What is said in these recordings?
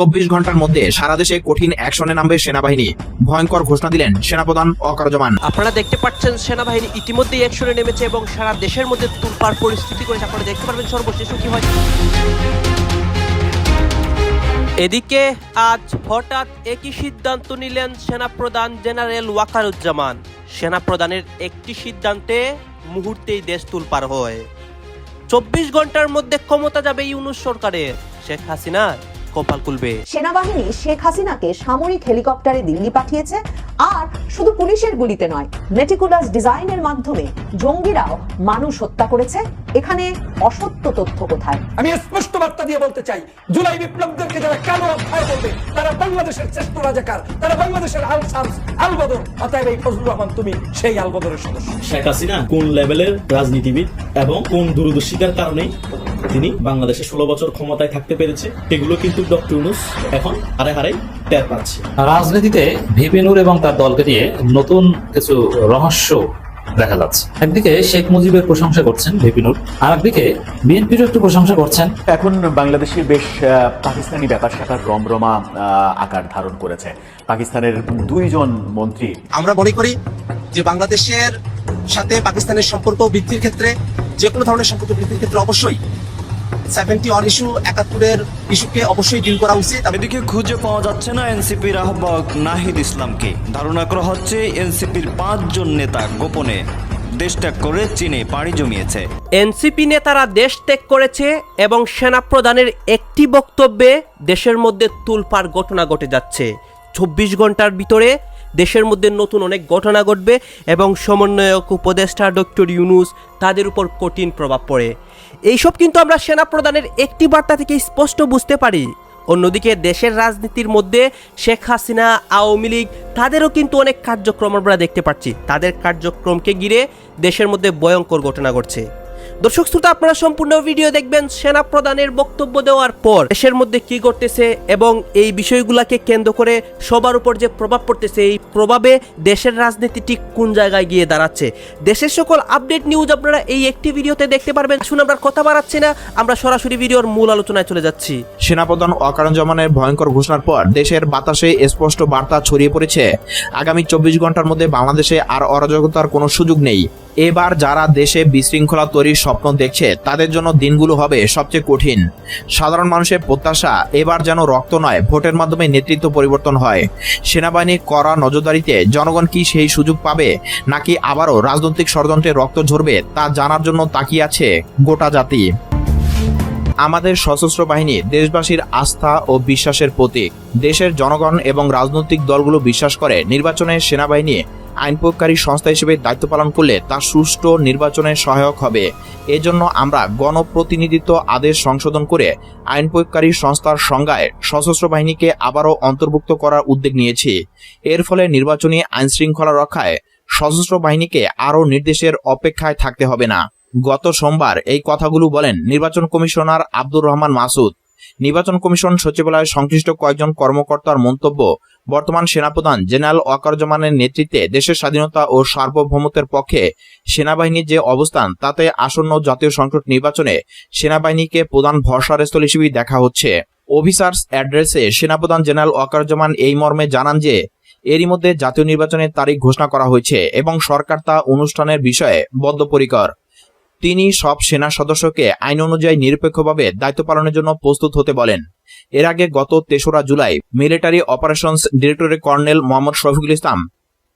চব্বিশ ঘণ্টার মধ্যে সারা দেশে কঠিন অ্যাকশনে নামবে সেনাবাহিনী। ভয়ঙ্কর ঘোষণা দিলেন সেনাপ্রধান অকারজমান আপনারা দেখতে পাচ্ছেন সেনাবাহিনী ইতিমধ্যেই অ্যাকশনে নেমেছে এবং সারা দেশের মধ্যে তুলপার পরিস্থিতি করেছে। আপনারা দেখতে পারবেন সর্বশেষ কি হয়। এদিকে আজ হঠাৎ একই সিদ্ধান্ত নিলেন সেনাপ্রধান জেনারেল ওয়াকারুজ্জামান। সেনাপ্রধানের একটি সিদ্ধান্তে মুহূর্তেই দেশ তুলপার হয়। চব্বিশ ঘণ্টার মধ্যে ক্ষমতা যাবে ইউনুস সরকারের। শেখ হাসিনা কপাল খুলবে। সেনাবাহিনী শেখ হাসিনাকে সামরিক হেলিকপ্টারে দিল্লি পাঠিয়েছে আর শুধু পুলিশের গুলিতে নয় মেটিকুলাস ডিজাইনের মাধ্যমে জঙ্গিরাও মানুষ হত্যা করেছে। এখানে অসত্য তথ্য কোথায়? আমি স্পষ্ট বার্তা দিয়ে বলতে চাই জুলাই বিপ্লবদেরকে যারা কালো অধ্যায় বলবে তারা বাংলাদেশের শ্রেষ্ঠ রাজাকার তারা বাংলাদেশের আল শামস আল বদর। অতএব এই ফজলুর রহমান তুমি সেই আল বদরের সদস্য। শেখ হাসিনা কোন লেভেলের রাজনীতিবিদ এবং কোন দূরদর্শিতার কারণে তিনি বাংলাদেশে ষোলো বছর ক্ষমতায় থাকতে পেরেছে। এগুলো কিন্তু ডক্টর ইউনুস এখন হারে হারে টের পাচ্ছে। রাজনীতিতে ভিপিনুর এবং তার দলকে নিয়ে নতুন কিছু রহস্য দেখা যাচ্ছে। একদিকে শেখ মুজিবের প্রশংসা করছেন ভিপিনুর আর একদিকে বিএনপিরও একটু প্রশংসা করছেন। এখন বাংলাদেশের বেশ আহ, পাকিস্তানি ব্যাপার স্যাপার রমরমা আহ, আকার ধারণ করেছে। পাকিস্তানের দুইজন মন্ত্রী। আমরা মনে করি যে বাংলাদেশের সাথে পাকিস্তানের সম্পর্ক বৃদ্ধির ক্ষেত্রে যে কোনো ধরনের সম্পর্ক বৃদ্ধির ক্ষেত্রে অবশ্যই সেভেন্টি ওয়ান ইস্যু একাত্তরের ইস্যুকে অবশ্যই ডিল করা উচিত। এদিকে খুঁজে পাওয়া যাচ্ছে না এনসিপির আহ্বায়ক নাহিদ ইসলামকে। ধারণা করা হচ্ছে এনসিপির পাঁচজন নেতা গোপনে দেশ ত্যাগ করে চীনে পাড়ি জমিয়েছে। এনসিপি নেতারা দেশ ত্যাগ করেছে এবং সেনাপ্রধানের একটি বক্তব্যে দেশের মধ্যে তুলপার ঘটনা ঘটে যাচ্ছে। চব্বিশ ঘণ্টার ভিতরে দেশের মধ্যে নতুন অনেক ঘটনা ঘটবে এবং সমন্বয়ক উপদেষ্টা ডক্টর ইউনুস তাদের উপর কঠিন প্রভাব পড়ে। এইসব কিন্তু আমরা সেনা সেনাপ্রধানের একটি বার্তা থেকে স্পষ্ট বুঝতে পারি। অন্যদিকে দেশের রাজনীতির মধ্যে শেখ হাসিনা, আওয়ামী লীগ, তাদেরও কিন্তু অনেক কার্যক্রম আমরা দেখতে পাচ্ছি। তাদের কার্যক্রমকে ঘিরে দেশের মধ্যে ভয়ঙ্কর ঘটনা ঘটছে। দর্শক শ্রোতা, আপনারা সম্পূর্ণ ভিডিও দেখবেন সেনা প্রধানের বক্তব্য দেওয়ার পর দেশের মধ্যে কি ঘটতেছে এবং এই বিষয়গুলোকে কেন্দ্র করে সবার উপর যে প্রভাব পড়তেছে, এই প্রভাবে দেশের রাজনীতি ঠিক কোন জায়গায় গিয়ে দাঁড়াচ্ছে? দেশের সকল আপডেট নিউজ আপনারা এই একটি ভিডিওতে দেখতে পারবেন। শুনে আমরা কথা বাড়াচ্ছি না, আমরা সরাসরি ভিডিওর মূল আলোচনায় চলে যাচ্ছি। সেনাপ্রধান অকারঞ্জমানের ভয়ঙ্কর ঘোষণার পর দেশের বাতাসে স্পষ্ট বার্তা ছড়িয়ে পড়েছে। আগামী চব্বিশ ঘণ্টার মধ্যে বাংলাদেশে আর অরাজকতার কোনো সুযোগ নেই। এবার যারা দেশে বিশৃঙ্খলা তৈরির স্বপ্ন দেখছে, তাদের জন্য দিনগুলো হবে সবচেয়ে কঠিন। সাধারণ মানুষের প্রত্যাশা এবার যেন রক্ত নয়, ভোটের মাধ্যমে নেতৃত্ব পরিবর্তন হয়। সেনাবাহিনী কড়া নজরদারিতে জনগণ কি সেই সুযোগ পাবে, নাকি আবারও রাজনৈতিক ষড়যন্ত্রে রক্ত ঝরবে, তা জানার জন্য তাকিয়ে আছে গোটা জাতি। আমাদের সশস্ত্র বাহিনী দেশবাসীর আস্থা ও বিশ্বাসের প্রতীক। দেশের জনগণ এবং রাজনৈতিক দলগুলো বিশ্বাস করে নির্বাচনে সেনাবাহিনী আইন প্রয়োগকারী সংস্থা হিসেবে দায়িত্ব পালন করলে তা সুষ্ঠু নির্বাচনে সহায়ক হবে। এজন্য আমরা গণপ্রতিনিধিত্ব আদেশ সংশোধন করে আইন প্রয়োগকারী সংস্থার সংজ্ঞায় সশস্ত্র বাহিনীকে আবারও অন্তর্ভুক্ত করার উদ্যোগ নিয়েছি। এর ফলে নির্বাচনী আইন শৃঙ্খলা রক্ষায় সশস্ত্র বাহিনীকে আরও নির্দেশের অপেক্ষায় থাকতে হবে না। গত সোমবার এই কথাগুলো বলেন নির্বাচন কমিশনার আব্দুর রহমান মাসুদ। নির্বাচন কমিশন সচিবালয়ের সংশ্লিষ্ট কয়েকজন কর্মকর্তার মন্তব্য বর্তমান সেনাপ্রধান জেনারেল ওয়াকারুজ্জামানের নেতৃত্বে দেশের স্বাধীনতা ও সার্বভৌমত্বের পক্ষে সেনাবাহিনীর যে অবস্থান, তাতে আসন্ন জাতীয় সংসদ নির্বাচনে সেনাবাহিনীকে প্রধান ভরসার স্থল হিসেবে দেখা হচ্ছে। অফিসার্স অ্যাড্রেসে সেনাপ্রধান জেনারেল ওয়াকারুজ্জামান এই মর্মে জানান যে, এরই মধ্যে জাতীয় নির্বাচনের তারিখ ঘোষণা করা হয়েছে এবং সরকার তা অনুষ্ঠানের বিষয়ে বদ্ধপরিকর। তিনি সব সেনা সদস্যকে আইন অনুযায়ী নিরপেক্ষভাবে দায়িত্ব পালনের জন্য প্রস্তুত হতে বলেন। এর আগে গত তেসরা July military operations directorate colonel Mohammad Shafiqul Islam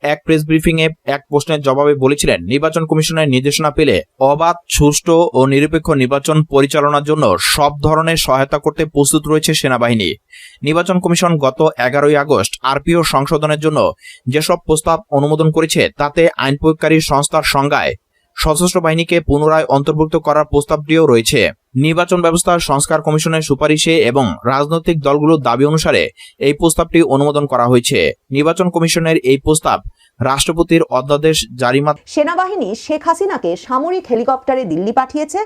এক প্রেস ব্রিফিং এ এক প্রশ্নের জবাবে বলেছিলেন, নির্বাচন কমিশনের নির্দেশনা পেলে অবাধ, সুষ্ঠু ও নিরপেক্ষ নির্বাচন পরিচালনার জন্য সব ধরনের সহায়তা করতে প্রস্তুত রয়েছে সেনাবাহিনী। নির্বাচন কমিশন গত এগারোই আগস্ট আরপিও সংশোধনের জন্য যেসব প্রস্তাব অনুমোদন করেছে, তাতে আইন প্রয়োগকারী সংস্থার সংজ্ঞায় সশস্ত্র বাহিনীকে পুনরায় অন্তর্ভুক্ত করার প্রস্তাবটিও রয়েছে। নির্বাচন ব্যবস্থার সংস্কার কমিশনের সুপারিশে এবং রাজনৈতিক দলগুলোর দাবি অনুসারে এই প্রস্তাবটি অনুমোদন করা হয়েছে। নির্বাচন কমিশনের এই প্রস্তাব রাষ্ট্রপতির অধ্যাদেশ জারিমাত সেনাবাহিনী শেখ হাসিনাকে সামরিক হেলিকপ্টারে দিল্লি পাঠিয়েছে,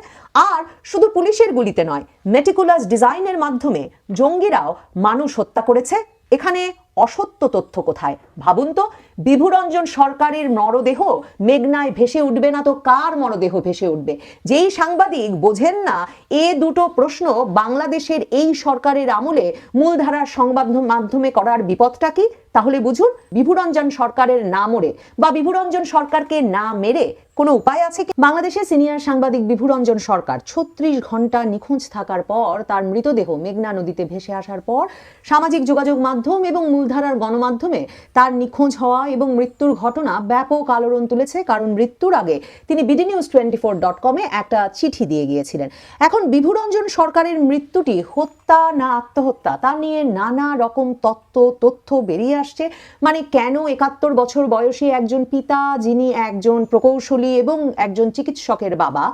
আর শুধু পুলিশের গুলিতে নয় মেটিকুলাস ডিজাইনের মাধ্যমে জঙ্গিরাও মানুষ হত্যা করেছে। এখানে অসত্য তথ্য কোথায়? ভাবুন তো, বিভুরঞ্জন সরকারের মরদেহ মেঘনায় ভেসে উঠবে না তো কার মরদেহ ভেসে উঠবে? যেই সাংবাদিক বোঝেন না, এ দুটো প্রশ্ন বাংলাদেশের এই সরকারের আমলে মূলধারার সংবাদ মাধ্যমে করার বিপদটা কি? তাহলে বুঝুন, বিভুরঞ্জন সরকারের না মরে বা বিভুরঞ্জন সরকারকে না মেরে কোনো উপায় আছে কি? বাংলাদেশের সিনিয়র সাংবাদিক বিভুরঞ্জন সরকার ছত্রিশ ঘণ্টা নিখোঁজ থাকার পর তার মৃতদেহ মেঘনা নদীতে ভেসে আসার পর সামাজিক যোগাযোগ মাধ্যম এবং মূলধারার গণমাধ্যমে তার নিখোঁজ হওয়া এবং মৃত্যুর ঘটনা ব্যাপক আলোড়ন তুলেছে, কারণ মৃত্যুর আগে তিনি BD news twenty four dot কমে একটা চিঠি দিয়ে গিয়েছিলেন। এখন বিভুরঞ্জন সরকারের মৃত্যুটি হত্যা না আত্মহত্যা, তা নিয়ে নানা রকম তত্ত্ব, তথ্য বেরিয়ে আসছে। মানে কেন একাত্তর বছর বয়সী একজন পিতা, যিনি একজন প্রকৌশলী এবং একজন চিকিৎসকের বাবা,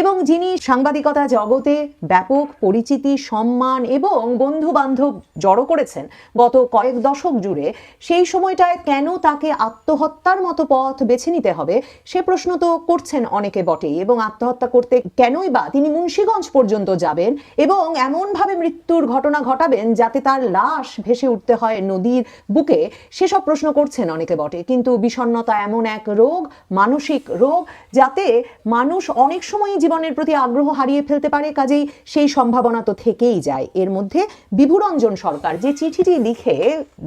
এবং যিনি সাংবাদিকতা জগতে ব্যাপক পরিচিতি, সম্মান এবং বন্ধু বান্ধব জড়ো করেছেন, গত কয়েক দশক জুড়ে সেই সময়টায় কেন তাকে আত্মহত্যার মতো পথ বেছে নিতে হবে, সে প্রশ্ন তো করছেন অনেকে বটেই। এবং আত্মহত্যা করতে কেনই বা তিনি মুন্সীগঞ্জ পর্যন্ত যাবেন এবং এমনভাবে মৃত্যুর ঘটনা ঘটাবেন যাতে তার লাশ ভেসে উঠতে হয় নদীর বুকে, সেসব প্রশ্ন করছেন অনেকে বটে। কিন্তু বিষণ্ণতা এমন এক রোগ, মানসিক রোগ, যাতে মানুষ অনেক সময় জীবনের প্রতি আগ্রহ হারিয়ে ফেলতে পারে, কাজেই সেই সম্ভাবনা তো থেকেই যায়। এর মধ্যে বিভুরঞ্জন সরকার যে চিঠিটি লিখে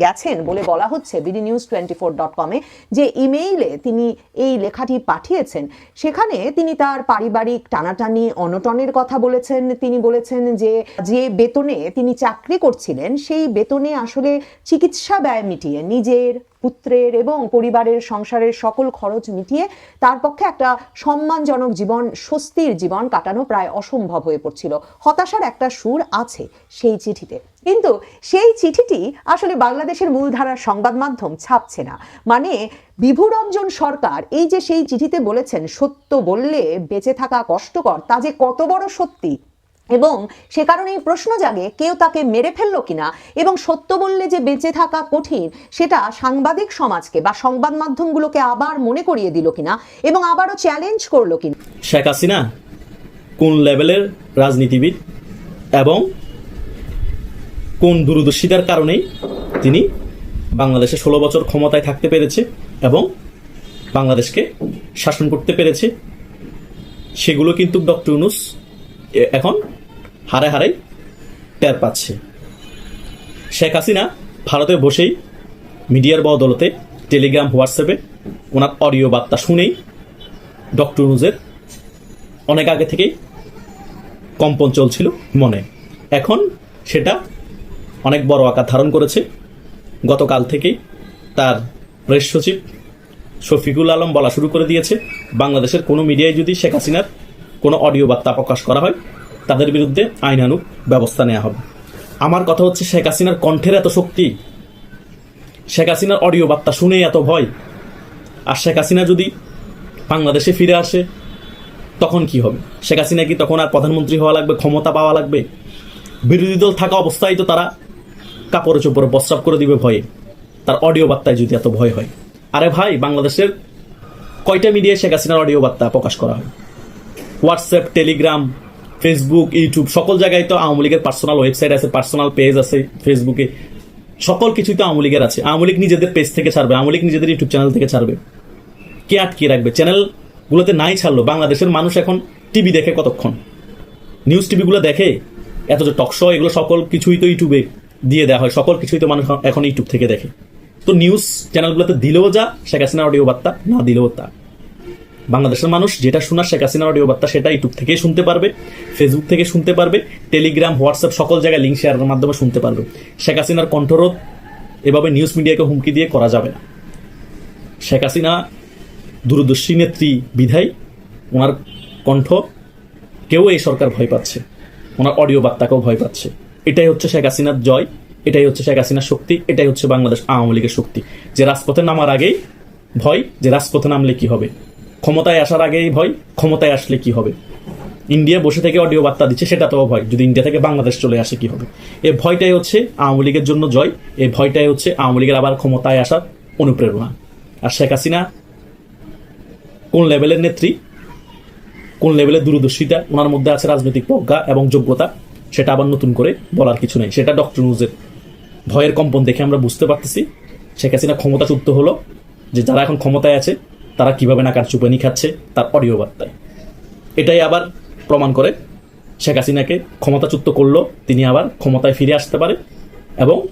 গেছেন বলে বলা হচ্ছে BD news twenty four dot কমে যে ইমেইলে তিনি এই লেখাটি পাঠিয়েছেন, সেখানে তিনি তার পারিবারিক টানাটানি, অনটনের কথা বলেছেন। তিনি বলেছেন যে যে বেতনে তিনি চাকরি করছিলেন, সেই বেতনে আসলে চিকিৎসা ব্যয় মিটিয়ে নিজের পুত্রের এবং পরিবারের সংসারের সকল খরচ মিটিয়ে তার পক্ষে একটা সম্মানজনক জীবন, স্বস্তির জীবন কাটানো প্রায় অসম্ভব হয়ে পড়ছিল। হতাশার একটা সুর আছে সেই চিঠিতে। কিন্তু সেই চিঠিটি আসলে বাংলাদেশের মূলধারার সংবাদ মাধ্যম ছাপছে না। মানে বিভুরঞ্জন সরকার এই যে সেই চিঠিতে বলেছেন, সত্য বললে বেঁচে থাকা কষ্টকর, তা যে কত বড় সত্যি? এবং সে কারণেই প্রশ্ন জাগে কেউ তাকে মেরে ফেলল কিনা এবং সত্য বললে যে বেঁচে থাকা কঠিন, সেটা সাংবাদিক সমাজকে বা সংবাদ মাধ্যমগুলোকে আবার মনে করিয়ে দিল কিনা এবং আবারও চ্যালেঞ্জ করল কিনা। শেখ হাসিনা কোন লেভেলের রাজনীতিবিদ এবং কোন দূরদর্শিতার কারণেই তিনি বাংলাদেশে ষোলো বছর ক্ষমতায় থাকতে পেরেছে এবং বাংলাদেশকে শাসন করতে পেরেছে, সেগুলো কিন্তু ডক্টর ইউনুস এখন হারে হারে টের পাচ্ছে। শেখ হাসিনা ভারতে বসেই মিডিয়ার বদলতে টেলিগ্রাম, হোয়াটসঅ্যাপে ওনার অডিও বার্তা শুনেই ডক্টর ইউনুসের অনেক আগে থেকেই কম্পন চলছিল মনে। এখন সেটা অনেক বড় আকার ধারণ করেছে। গতকাল থেকেই তার প্রেস সচিব শফিকুল আলম বলা শুরু করে দিয়েছে, বাংলাদেশের কোনো মিডিয়ায় যদি শেখ হাসিনার কোনো অডিও বার্তা প্রকাশ করা হয় তাদের বিরুদ্ধে আইনানুগ ব্যবস্থা নেওয়া হবে। আমার কথা হচ্ছে, শেখ হাসিনার কণ্ঠের এত শক্তি, শেখ হাসিনার অডিও বার্তা শুনেই এত ভয়, আর শেখ হাসিনা যদি বাংলাদেশে ফিরে আসে, তখন কি হবে? শেখ হাসিনা কি তখন আর প্রধানমন্ত্রী হওয়া লাগবে, ক্ষমতা পাওয়া লাগবে? বিরোধী দল থাকা অবস্থায় তো তারা কাপড়ে চোপড়ে প্রস্রাব করে দিবে ভয়ে। তার অডিও বার্তায় যদি এত ভয় হয়। আরে ভাই, বাংলাদেশের কয়টা মিডিয়ায় শেখ হাসিনার অডিও বার্তা প্রকাশ করা হয়? হোয়াটসঅ্যাপ, টেলিগ্রাম ফেসবুক ইউটিউব সকল জায়গায় তো আওয়ামী লীগের পার্সোনাল ওয়েবসাইট আছে পার্সোনাল পেজ আছে ফেসবুকে সকল কিছুই তো আওয়ামী লীগের আছে। আওয়ামী লীগ নিজেদের পেজ থেকে ছাড়বে, আওয়ামী লীগ নিজেদের ইউটিউব চ্যানেল থেকে ছাড়বে। কে আটকিয়ে রাখবে? চ্যানেলগুলোতে নাই ছাড়লো। বাংলাদেশের মানুষ এখন টিভি দেখে কতক্ষণ? নিউজ টিভিগুলো দেখে? এত যে টকশো এগুলো সকল কিছুই তো ইউটিউবে দিয়ে দেওয়া হয়। সকল কিছুই তো মানুষ এখন ইউটিউব থেকে দেখে। তো নিউজ চ্যানেলগুলোতে দিলেও যা, শেখ হাসিনার অডিও বার্তা না দিলেও তা। বাংলাদেশের মানুষ যেটা শোনার শেখ হাসিনার অডিও বার্তা সেটা ইউটিউব থেকে শুনতে পারবে ফেসবুক থেকে শুনতে পারবে টেলিগ্রাম হোয়াটসঅ্যাপ সকল জায়গায় লিঙ্ক শেয়ারের মাধ্যমে শুনতে পারবে। শেখ হাসিনার কণ্ঠরোধ এভাবে নিউজ মিডিয়াকে হুমকি দিয়ে করা যাবে না। শেখ হাসিনা দূরদর্শী নেত্রী বিধায়, ওনার কণ্ঠ কেউ এই সরকার ভয় পাচ্ছে, ওনার অডিও বার্তাকেও ভয় পাচ্ছে। এটাই হচ্ছে শেখ হাসিনার জয়, এটাই হচ্ছে শেখ হাসিনার শক্তি, এটাই হচ্ছে বাংলাদেশ আওয়ামী লীগের শক্তি। যে রাজপথে নামার আগেই ভয়, যে রাজপথে নামলে কি হবে? ক্ষমতায় আসার আগেই ভয়, ক্ষমতায় আসলে কি হবে? ইন্ডিয়া বসে থেকে অডিও বার্তা দিচ্ছে সেটা তো ভয়। যদি ইন্ডিয়া থেকে বাংলাদেশ চলে আসে, কি হবে? এই ভয়টাই হচ্ছে আওয়ামী লীগের জন্য জয় এই ভয়টাই হচ্ছে আওয়ামী লীগের আবার ক্ষমতায় আসার অনুপ্রেরণা। আর শেখ হাসিনা কোন লেভেলের নেত্রী, কোন লেভেলের দূরদর্শিতা, ওনার মধ্যে আছে রাজনৈতিক প্রজ্ঞা এবং যোগ্যতা, সেটা আবার নতুন করে বলার কিছু নেই। সেটা ডক্টর নিউজের ভয়ের কম্পন দেখে আমরা বুঝতে পারতেছি, শেখ হাসিনা ক্ষমতাচ্যুত হলো, যে যারা এখন ক্ষমতায় আছে তারা কীভাবে নাকার চুপানি খাচ্ছে, তার অডিও বার্তায়। এটাই আবার প্রমাণ করে শেখ হাসিনাকে ক্ষমতাচ্যুত করল, তিনি আবার ক্ষমতায় ফিরে আসতে পারে এবং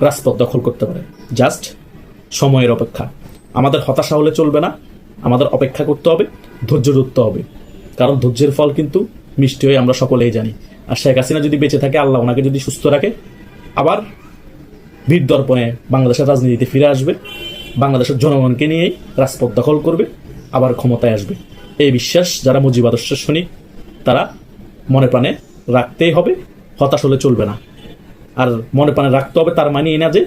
রাজপথ দখল করতে পারে। জাস্ট সময়ের অপেক্ষা। আমাদের হতাশা হলে চলবে না, আমাদের অপেক্ষা করতে হবে, ধৈর্য ধরতে হবে। কারণ ধৈর্যের ফল কিন্তু মিষ্টি হয়ে আমরা সকলেই জানি। আর শেখ হাসিনা যদি বেঁচে থাকে, আল্লাহ ওনাকে যদি সুস্থ রাখে, আবার বীর দর্পণে বাংলাদেশের রাজনীতিতে ফিরে আসবে। বাংলাদেশের জনগণকে নিয়েই রাজপথ দখল করবে, আবার ক্ষমতায় আসবে। এই বিশ্বাস যারা মুজিব আদর্শের সৈনিক তারা মনে প্রাণে রাখতেই হবে, হতাশ হলে চলবে না। আর মনে প্রাণে রাখতে হবে, তার মানে এই না যে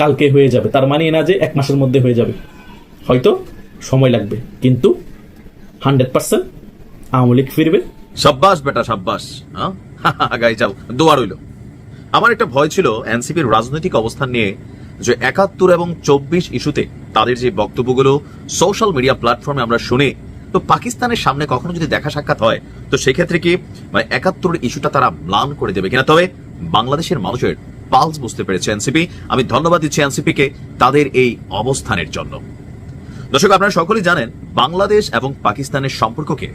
কালকে হয়ে যাবে, তার মানে না যে এক মাসের মধ্যে হয়ে যাবে। হয়তো সময় লাগবে, কিন্তু হান্ড্রেড পার্সেন্ট আওয়ামী লীগ ফিরবে। সাব্বাস বেটা, সাব্বাস হ্যাঁ? যাও দোয়া রইল আমার একটা ভয় ছিল এনসিপির রাজনৈতিক অবস্থান নিয়ে যে একাত্তর এবং চব্বিশ ইস্যুতে তাদের যে বক্তব্যগুলো সোশ্যাল মিডিয়া প্ল্যাটফর্মে আমরা শুনি, তো পাকিস্তানের সামনে কখনো যদি দেখা সাক্ষাৎ হয়, তো সেক্ষেত্রে কি মানে একাত্তরের ইস্যুটা তারা ম্লান করে দেবে কিনা? তবে বাংলাদেশের মানুষের পালস বুঝতে পেরেছে এনসিপি। আমি ধন্যবাদ দিচ্ছি এনসিপিকে তাদের এই অবস্থানের জন্য। দর্শক, আপনারা সকলেই জানেন, বাংলাদেশ এবং পাকিস্তানের সম্পর্ককে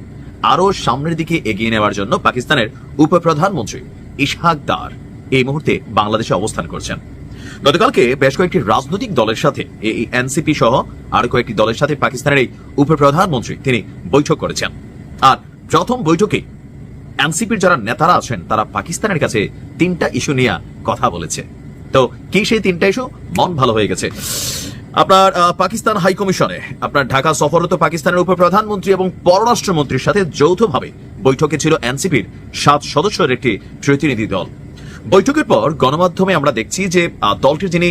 আরও সামনের দিকে এগিয়ে নেওয়ার জন্য পাকিস্তানের উপপ্রধানমন্ত্রী ইশহাক দার এই মুহূর্তে বাংলাদেশে অবস্থান করছেন। গতকালকে বেশ কয়েকটি রাজনৈতিক দলের সাথে এই এনসিপি সহ আরও কয়েকটি দলের সাথে পাকিস্তানের এই উপপ্রধানমন্ত্রী তিনি বৈঠক করেছেন। আর প্রথম বৈঠকে এনসিপির যারা নেতারা আছেন, তারা পাকিস্তানের কাছে তিনটা ইস্যু নিয়ে কথা বলেছে। তো কি সেই তিনটা ইস্যু? মন ভালো হয়ে গেছে। আপনার পাকিস্তান হাই কমিশনে, আপনার ঢাকা সফররত পাকিস্তানের উপপ্রধানমন্ত্রী এবং পররাষ্ট্রমন্ত্রীর সাথে যৌথভাবে বৈঠকে ছিল এনসিপির সাত সদস্যের একটি প্রতিনিধি দল। বৈঠকের পর গণমাধ্যমে আমরা দেখছি যে দলটির যিনি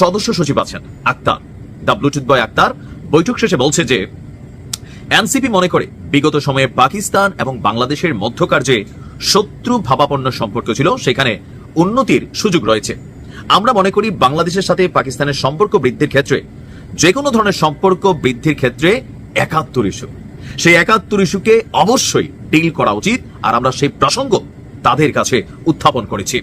সদস্য সচিব আছেন, আক্তার দা বয় আক্তার, বৈঠক শেষে বলছে যে, এনসিপি মনে করে বিগত সময়ে পাকিস্তান এবং বাংলাদেশের মধ্যকার যে শত্রু ভাবাপন্ন সম্পর্ক ছিল, সেখানে উন্নতির সুযোগ রয়েছে। আমরা মনে করি বাংলাদেশের সাথে পাকিস্তানের সম্পর্ক বৃদ্ধির ক্ষেত্রে যে কোনো ধরনের সম্পর্ক বৃদ্ধির ক্ষেত্রে একাত্তর ইস্যু সেই একাত্তর ইস্যুকে অবশ্যই ডিল করা উচিত, আর আমরা সেই প্রসঙ্গ তাদের কাছে উত্থাপন করেছি।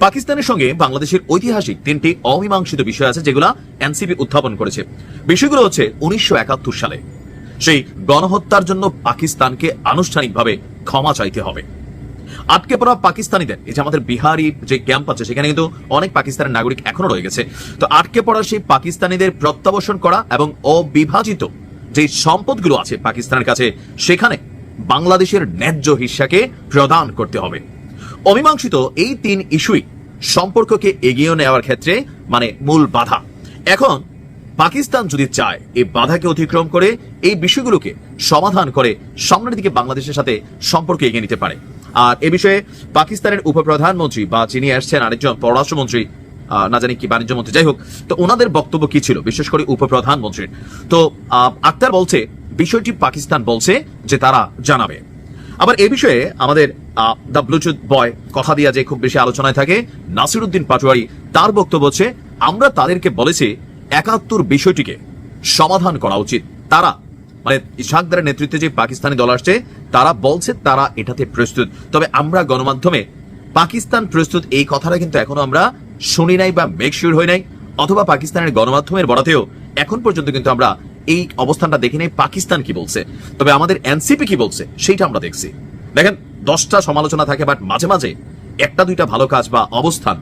পাকিস্তানের সঙ্গে বাংলাদেশের ঐতিহাসিক তিনটি অমীমাংসিত বিষয় আছে যেগুলো এনসিপি উত্থাপন করেছে। বিষয়গুলো হচ্ছে উনিশশো সালে। সেই গণহত্যার জন্য পাকিস্তানকে আনুষ্ঠানিকভাবে ক্ষমা চাইতে হবে। আটকে পড়া পাকিস্তানিদের, এই যে আমাদের বিহারি যে ক্যাম্প আছে, সেখানে কিন্তু অনেক পাকিস্তানের নাগরিক এখনও রয়ে গেছে। তো আটকে পড়া সেই পাকিস্তানিদের প্রত্যাবর্তন করা এবং অবিভাজিত যে সম্পদগুলো আছে পাকিস্তানের কাছে, সেখানে বাংলাদেশের ন্যায্য হিস্সাকে প্রদান করতে হবে। অমীমাংসিত এই তিন ইস্যুই সম্পর্ককে এগিয়ে নেওয়ার ক্ষেত্রে মানে মূল বাধা। এখন, পাকিস্তান যদি চায় এই বাধাকে অতিক্রম করে, এই বিষয়গুলোকে সমাধান করে সামনের দিকে বাংলাদেশের সাথে সম্পর্ক এগিয়ে নিতে পারে। আর এ বিষয়ে পাকিস্তানের উপপ্রধানমন্ত্রী বা যিনি আসছেন আরেকজন পররাষ্ট্রমন্ত্রী না জানি কি বাণিজ্য মন্ত্রী যাই হোক, তো ওনাদের বক্তব্য কি ছিল, বিশেষ করে উপপ্রধানমন্ত্রীর? তো আক্তার বলছে বিষয়টি পাকিস্তান বলছে যে তারা জানাবে। আবার এ বিষয়ে আমাদের দ্য ব্লুটুথ বয় কথা দিয়া যে খুব বেশি আলোচনায় থাকে, নাসিরুদ্দিন পাটোয়ারি তার বক্তব্য হচ্ছে, আমরা তাদেরকে বলেছি একাত্তর বিষয়টিকে সমাধান করা উচিত। তারা মানে ইশাকদারের নেতৃত্বে যে পাকিস্তানি দল আসছে, তারা বলছে তারা এটাতে প্রস্তুত। তবে আমরা গণমাধ্যমে পাকিস্তান প্রস্তুত, এই কথাটা কিন্তু এখনও আমরা শুনি নাই বা মেক শিওর হই নাই, অথবা পাকিস্তানের গণমাধ্যমের বরাতেও এখন পর্যন্ত কিন্তু আমরা এই অবস্থানটা দেখি নাই, পাকিস্তান কি বলছে? তবে আমাদের এনসিপি কি বলছে, সেইটা আমরা দেখছি। দেখেন, দশটা সমালোচনা থাকে বাট মাঝে মাঝে একটা দুইটা ভালো কাজ বা অবস্থান,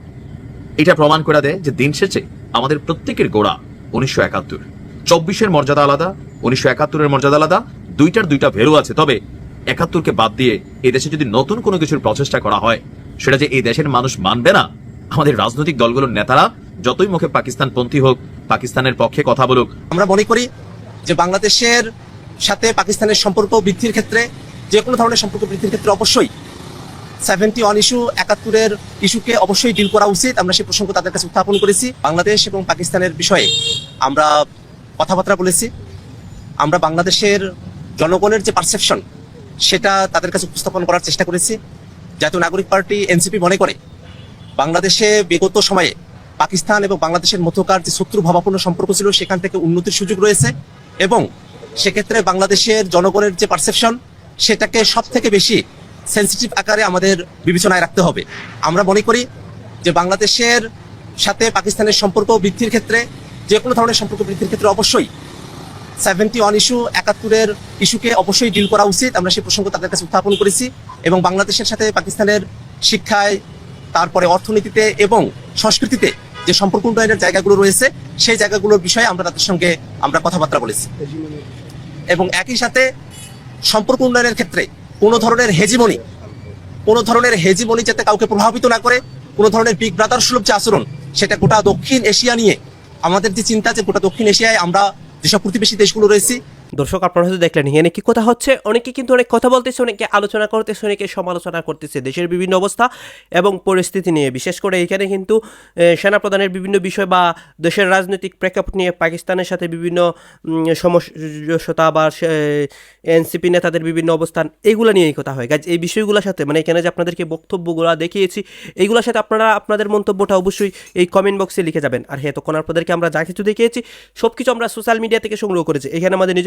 এটা প্রমাণ করে দেয় যে দিন শেষে আমাদের প্রত্যেকের গোড়া উনিশশো একাত্তর। চব্বিশের মর্যাদা আলাদা, উনিশশো একাত্তরের মর্যাদা আলাদা, দুইটার দুইটা ভেরু আছে। তবে একাত্তরকে বাদ দিয়ে এই দেশে যদি নতুন কোনো কিছুর প্রচেষ্টা করা হয়, সেটা যে এই দেশের মানুষ মানবে না, আমাদের রাজনৈতিক দলগুলোর নেতারা যতই মুখে পাকিস্তান পন্থী হোক, পাকিস্তানের পক্ষে কথা বলুক, আমরা মনে করি যে বাংলাদেশের সাথে পাকিস্তানের সম্পর্ক বৃদ্ধির ক্ষেত্রে, যে কোনো ধরনের সম্পর্ক বৃদ্ধির ক্ষেত্রে অবশ্যই সেভেন্টি ওয়ান ইস্যু একাত্তরের ইস্যুকে অবশ্যই ডিল করা উচিত। আমরা সেই প্রসঙ্গ তাদের কাছে উত্থাপন করেছি। বাংলাদেশ এবং পাকিস্তানের বিষয়ে আমরা কথাবার্তা বলেছি। আমরা বাংলাদেশের জনগণের যে পারসেপশন সেটা তাদের কাছে উপস্থাপন করার চেষ্টা করেছি। জাতীয় নাগরিক পার্টি এনসিপি মনে করে, বাংলাদেশে বিগত সময়ে পাকিস্তান এবং বাংলাদেশের মধ্যকার যে শত্রু ভাবাপন্ন সম্পর্ক ছিল, সেখান থেকে উন্নতির সুযোগ রয়েছে। এবং সেক্ষেত্রে বাংলাদেশের জনগণের যে পারসেপশন সেটাকে সব থেকে বেশি সেন্সিটিভ আকারে আমাদের বিবেচনায় রাখতে হবে। আমরা মনে করি যে বাংলাদেশের সাথে পাকিস্তানের সম্পর্ক বৃদ্ধির ক্ষেত্রে, যে কোনো ধরনের সম্পর্ক বৃদ্ধির ক্ষেত্রে অবশ্যই সেভেন্টি ওয়ান ইস্যু একাত্তরের ইস্যুকে অবশ্যই ডিল করা উচিত। আমরা সেই প্রসঙ্গ তাদের কাছে উত্থাপন করেছি এবং বাংলাদেশের সাথে পাকিস্তানের শিক্ষায়, তারপরে অর্থনীতিতে এবং সংস্কৃতিতে যে সম্পর্ক উন্নয়নের জায়গাগুলো রয়েছে, সেই জায়গাগুলোর বিষয়ে আমরা তাদের সঙ্গে আমরা কথাবার্তা বলেছি। এবং একই সাথে সম্পর্ক উন্নয়নের ক্ষেত্রে কোনো ধরনের হেজিমনি কোনো ধরনের হেজিমনি যাতে কাউকে প্রভাবিত না করে, কোনো ধরনের বিগ ব্রাদার সুলভ যে আচরণ, সেটা গোটা দক্ষিণ এশিয়া নিয়ে আমাদের যে চিন্তা যে গোটা দক্ষিণ এশিয়ায় আমরা যেসব প্রতিবেশী দেশগুলো রয়েছি দর্শক আপনারা হয়তো দেখলেন এখানে কি কথা হচ্ছে? অনেকে কিন্তু অনেক কথা বলতেছে অনেকে আলোচনা করতেছে অনেকে সমালোচনা করতেছে দেশের বিভিন্ন অবস্থা এবং পরিস্থিতি নিয়ে। বিশেষ করে এখানে কিন্তু এ, সেনাপ্রধানের বিভিন্ন বিষয় বা দেশের রাজনৈতিক প্রেক্ষাপট নিয়ে পাকিস্তানের সাথে বিভিন্ন সমস্যতা বা এনসিপি নেতাদের বিভিন্ন অবস্থান এইগুলো নিয়েই কথা হয়। গাছ এই বিষয়গুলোর সাথে মানে এখানে যে আপনাদেরকে বক্তব্যগুলো দেখিয়েছি এইগুলোর সাথে আপনারা আপনাদের মন্তব্যটা অবশ্যই এই কমেন্ট বক্সে লিখে যাবেন। আর হ্যাঁ তখন আপনাদেরকে আমরা যা কিছু দেখিয়েছি সব কিছু আমরা সোশ্যাল মিডিয়া থেকে সংগ্রহ করেছি। এখানে আমাদের